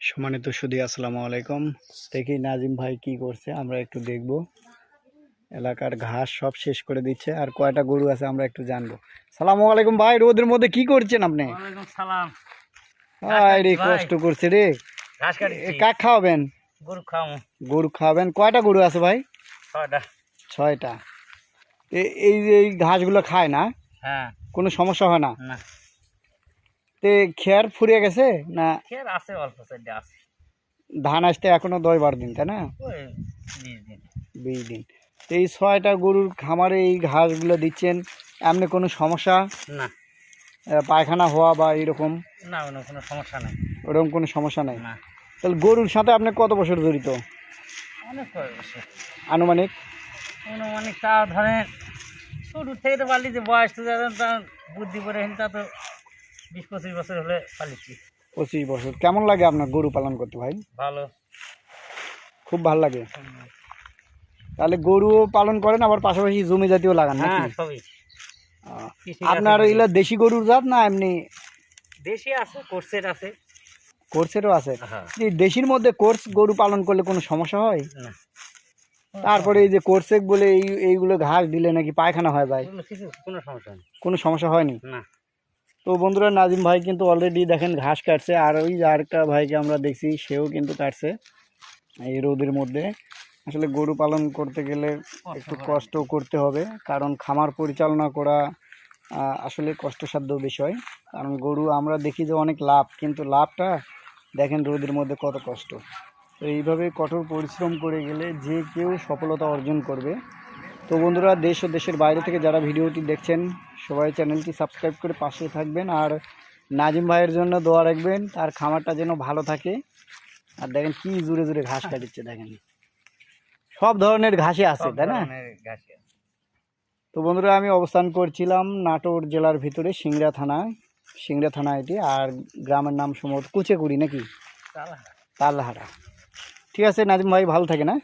সম্মানিত সুদি আসসালামু আলাইকুম। দেখি নাজিম ভাই কি করছে আমরা একটু দেখব। এলাকার ঘাস সব শেষ করে দিচ্ছে আর কয়টা গরু আছে আমরা একটু জানব। সালামু আলাইকুম ভাই রোদের মধ্যে কি করছেন আপনি? সালাম। রে কষ্ট করছে রে। কাক খাওয়াবেন? গরু খাওয়াবো। গরু খাওয়াবেন। কয়টা গরু আছে ভাই? ছয়টা। এই যে এই ঘাসগুলো খায় না? হ্যাঁ। কোনো সমস্যা হয় না? না। তে খেয়ার ফুরিয়ে গেছে না? খের আছে অল্প সাইডে আছে। ধান আসতে এখনও দশ বারো দিন তাই না? বিশ দিন। বিশ দিন। তো এই ছয়টা গরুর খামারে এই ঘাসগুলো দিচ্ছেন এমনি কোনো সমস্যা? না। পায়খানা হওয়া বা এরকম? না কোনো কোনো সমস্যা নেই। ওরকম কোনো সমস্যা নেই? না। তাহলে গরুর সাথে আপনি কত বছর জড়িত? অনেক বয়স আনুমানিক? অনুমানিক তা ধরেন শুরু থেকে তো পারলি যে বয়স তো বুদ্ধি করে তা তো বিশ পঁচিশ বছর হলে পালিছি পঁচিশ বছর। কেমন লাগে আপনার গরু পালন করতে ভাই? ভালো। খুব ভালো লাগে? তাহলে গরুও পালন করেন আবার পাশাপাশি জমি জাতীয় লাগান হ্যাঁ সবই। আপনার এগুলো দেশি গরুর জাত না এমনি? দেশি আছে কোর্সের আছে। কোর্সেরও আছে? হ্যাঁ। দেশির মধ্যে কোর্স গরু পালন করলে কোনো সমস্যা হয়? তারপরে এই যে কোর্সেক বলে এই এইগুলো ঘাস দিলে নাকি পায়খানা হয়ে যায় কোনো সমস্যা কোনো সমস্যা হয়নি? না। তো বন্ধুরা নাজিম ভাই কিন্তু অলরেডি দেখেন ঘাস কাটছে আর ওই আরেকটা ভাইকে আমরা দেখছি সেও কিন্তু কাটছে এই রোদের মধ্যে। আসলে গরু পালন করতে গেলে একটু কষ্ট করতে হবে কারণ খামার পরিচালনা করা আসলে কষ্টসাধ্য বিষয়। কারণ গরু আমরা দেখি যে অনেক লাভ কিন্তু লাভটা দেখেন রোদের মধ্যে কত কষ্ট। তো এইভাবে কঠোর পরিশ্রম করে গেলে যে কেউ সফলতা অর্জন করবে। তো বন্ধুরা দেশ ও দেশের বাইরে থেকে যারা ভিডিওটি দেখছেন সবাই চ্যানেলটি সাবস্ক্রাইব করে পাশে থাকবেন। আর নাজিম ভাইয়ের জন্য দোয়া রাখবেন তার খামারটা যেন ভালো থাকে। আর দেখেন কি জুড়ে জুড়ে ঘাস কাটিচ্ছে দেখেন। সব ধরনের ঘাসে আছে তাই না। তো বন্ধুরা আমি অবস্থান করছিলাম নাটোর জেলার ভিতরে সিংড়া থানায় সিংড়া থানা এটি আর গ্রামের নাম সম্ভবত কুচেকুড়ি নাকি। তালহারা। ঠিক আছে নাজিম ভাই ভালো থাকে না?